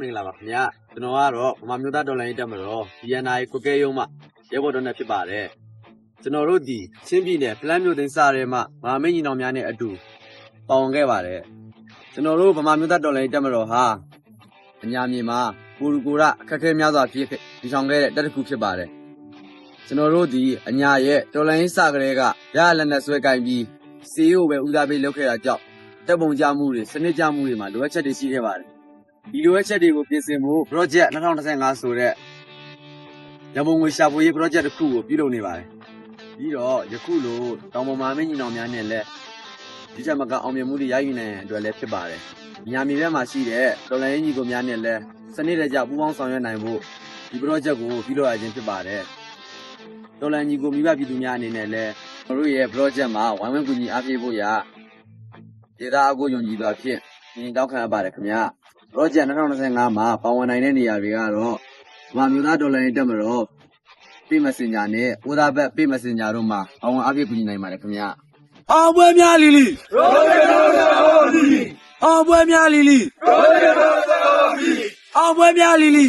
မင်္ဂလာပါခင်ဗျာကျွန်တော်ကတော့ဗမာမျိုးသားတော်လိုင်းရေးတက်မတော် BNI ကိုကဲရုံးမှရဲဘော်တော်နဲ့ဖြစ်ပါတယ်ကျွန်တော်တို့ဒီချင်းပြည်နယ်ပလန်းမျိုးသိန်းစားရဲမှမဟာမင်းကြီးနောင်များနဲ့အတူပေါဝင်ခဲ့ပါတယ်ကျွန်တော်တို့ဗမာမျိုးသားတော်လိုင်းရေးတက်မတော်ဟာအညာမြေမှာပူရူကိုရအခက်အခဲများစွာဖြစ်ဒီဆောင်ခဲ့တဲ့တက်တစ်ခုဖြစ်ပါတယ်ကျွန်တော်တို့ဒီအညာရဲ့တော်လိုင်းရေးစကလေးကရလက်နဲ့ဆွဲကင်ပြီးစီယိုပဲဦးစားပေးလုပ်ခဲ့တာကြောင့်တက်ပုံကြမှုတွေစနစ်ကြမှုတွေမှာလိုအပ်ချက်တွေရှိခဲ့ပါတယ် ဒီလိုအချက်တွေကိုပြင်ဆင်ဖို့ project 2025ဆိုတဲ့ရမုံငွေရှာဖွေရေး project တစ်ခုကိုပြုလုပ်နေပါတယ်။ပြီးတော့ယခုလိုတောင်ပေါ်မှာမင်းညီနောင်များနဲ့လည်းဒီချက်မကအောင်မြင်မှုတွေရယူနိုင်တဲ့အတွက်လည်းဖြစ်ပါတယ်။ညာမြေဘက်မှာရှိတဲ့တော်လိုင်းညီကိုများနဲ့လည်းစနစ်တကျပူးပေါင်းဆောင်ရွက်နိုင်ဖို့ဒီ project ကိုပြုလုပ်ရခြင်းဖြစ်ပါတယ်။တော်လိုင်းညီကိုမိဘပြည်သူများအနေနဲ့လည်းတို့ရဲ့ project မှာဝိုင်းဝန်းကူညီအားပေးဖို့ရာဒေသအကူယုံကြည်စွာဖြင့်ညီတောင်းခံရပါတယ်ခင်ဗျာ။ project 2025မှာပါဝင်နိုင်တဲ့နေရာတွေကတော့ဗမာမျိုးသားဒေါ်လာရင်းတက်မတော့ပေးမစင်ညာနဲ့ဥဒါဘက်ပေးမစင်ညာတို့မှာပါဝင်အပြည့်ကူညီနိုင်ပါတယ်ခင်ဗျာအောင်ပွဲများလီလီအောင်ပွဲများလီလီအောင်ပွဲများလီလီ